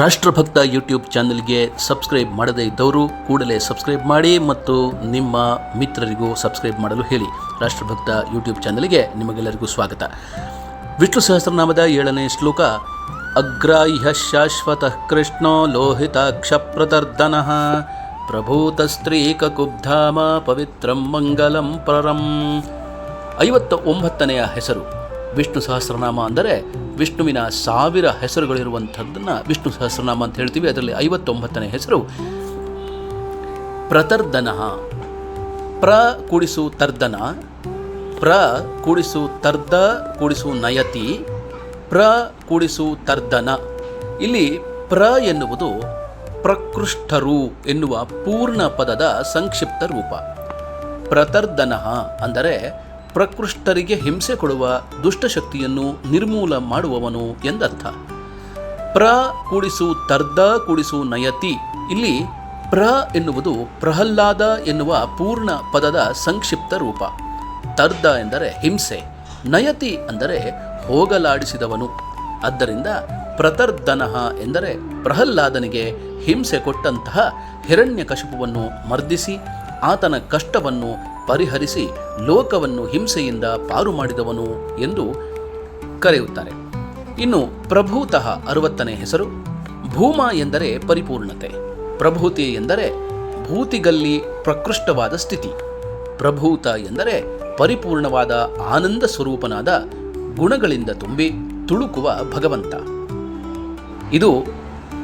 ರಾಷ್ಟ್ರಭಕ್ತ YouTube ಚಾನಲ್ಗೆ subscribe ಮಾಡದೇ ಇದ್ದವರು ಕೂಡಲೇ ಸಬ್ಸ್ಕ್ರೈಬ್ ಮಾಡಿ ಮತ್ತು ನಿಮ್ಮ ಮಿತ್ರರಿಗೂ ಸಬ್ಸ್ಕ್ರೈಬ್ ಮಾಡಲು ಹೇಳಿ. ರಾಷ್ಟ್ರಭಕ್ತ ಯೂಟ್ಯೂಬ್ ಚಾನಲ್ಗೆ ನಿಮಗೆಲ್ಲರಿಗೂ ಸ್ವಾಗತ. ವಿಷ್ಣು ಸಹಸ್ರನಾಮದ ಏಳನೇ ಶ್ಲೋಕ. ಅಗ್ರಾಹ್ಯ ಶಾಶ್ವತ ಕೃಷ್ಣೋ ಲೋಹಿತಾಕ್ಷ ಪ್ರಭೂತ ಸ್ತ್ರೀಕುಬ್ಧಾಮ ಪವಿತ್ರಂ ಮಂಗಲಂ ಪರಂ. ಐವತ್ತ ಒಂಬತ್ತನೆಯ ಹೆಸರು. ವಿಷ್ಣು ಸಹಸ್ರನಾಮ ಅಂದರೆ ವಿಷ್ಣುವಿನ ಸಾವಿರ ಹೆಸರುಗಳಿರುವಂಥದ್ದನ್ನು ವಿಷ್ಣು ಸಹಸ್ರನಾಮ ಅಂತ ಹೇಳ್ತೀವಿ. ಅದರಲ್ಲಿ ಐವತ್ತೊಂಬತ್ತನೇ ಹೆಸರು ಪ್ರತರ್ದನ. ಪ್ರ ಕೂಡಿಸು ತರ್ದನ, ಪ್ರ ಕೂಡಿಸು ತರ್ದ ಕೂಡಿಸು ನಯತಿ, ಪ್ರ ಕೂಡಿಸು ತರ್ದನ. ಇಲ್ಲಿ ಪ್ರ ಎನ್ನುವುದು ಪ್ರಕೃಷ್ಟರು ಎನ್ನುವ ಪೂರ್ಣ ಪದದ ಸಂಕ್ಷಿಪ್ತ ರೂಪ. ಪ್ರತರ್ದನ ಅಂದರೆ ಪ್ರಕೃಷ್ಟರಿಗೆ ಹಿಂಸೆ ಕೊಡುವ ದುಷ್ಟಶಕ್ತಿಯನ್ನು ನಿರ್ಮೂಲ ಮಾಡುವವನು ಎಂದರ್ಥ. ಪ್ರ ಕೂಡಿಸು ತರ್ದ ಕೂಡಿಸು ನಯತಿ. ಇಲ್ಲಿ ಪ್ರ ಎನ್ನುವುದು ಪ್ರಹ್ಲಾದ ಎನ್ನುವ ಪೂರ್ಣ ಪದದ ಸಂಕ್ಷಿಪ್ತ ರೂಪ. ತರ್ದ ಎಂದರೆ ಹಿಂಸೆ, ನಯತಿ ಅಂದರೆ ಹೋಗಲಾಡಿಸಿದವನು. ಆದ್ದರಿಂದ ಪ್ರತರ್ದನಃ ಎಂದರೆ ಪ್ರಹ್ಲಾದನಿಗೆ ಹಿಂಸೆ ಕೊಟ್ಟಂತಹ ಹಿರಣ್ಯಕಶಿಪುವನ್ನು ಮರ್ದಿಸಿ ಆತನ ಕಷ್ಟವನ್ನು ಪರಿಹರಿಸಿ ಲೋಕವನ್ನು ಹಿಂಸೆಯಿಂದ ಪಾರು ಮಾಡಿದವನು ಎಂದು ಕರೆಯುತ್ತಾರೆ. ಇನ್ನು ಪ್ರಭೂತಃ ಅರವತ್ತನೇ ಹೆಸರು, ಭೂಮ ಎಂದರೆ ಪರಿಪೂರ್ಣತೆ. ಪ್ರಭೂತಿ ಎಂದರೆ ಭೂತಿಗಲ್ಲಿ ಪ್ರಕೃಷ್ಟವಾದ ಸ್ಥಿತಿ. ಪ್ರಭೂತ ಎಂದರೆ ಪರಿಪೂರ್ಣವಾದ ಆನಂದ ಸ್ವರೂಪನಾದ ಗುಣಗಳಿಂದ ತುಂಬಿ ತುಳುಕುವ ಭಗವಂತ. ಇದು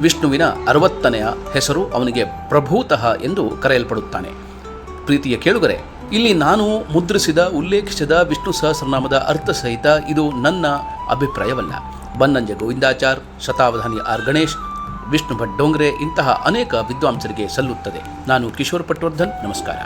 ವಿಷ್ಣುವಿನ ಅರವತ್ತನೆಯ ಹೆಸರು, ಅವನಿಗೆ ಪ್ರಭೂತಃ ಎಂದು ಕರೆಯಲ್ಪಡುತ್ತಾನೆ. ಪ್ರೀತಿಯ ಕೇಳುಗರೆ, ಇಲ್ಲಿ ನಾನು ಮುದ್ರಿಸಿದ ಉಲ್ಲೇಖಿಸಿದ ವಿಷ್ಣು ಸಹಸ್ರನಾಮದ ಅರ್ಥ ಸಹಿತ ಇದು ನನ್ನ ಅಭಿಪ್ರಾಯವಲ್ಲ. ಬನ್ನಂಜ ಗೋವಿಂದಾಚಾರ್, ಶತಾವಧಾನಿ ಆರ್ ಗಣೇಶ್, ವಿಷ್ಣು ಭಟ್ ಡೋಂಗ್ರೆ ಇಂತಹ ಅನೇಕ ವಿದ್ವಾಂಸರಿಗೆ ಸಲ್ಲುತ್ತದೆ. ನಾನು ಕಿಶೋರ್ ಪಟ್ವರ್ಧನ್ ನಮಸ್ಕಾರ.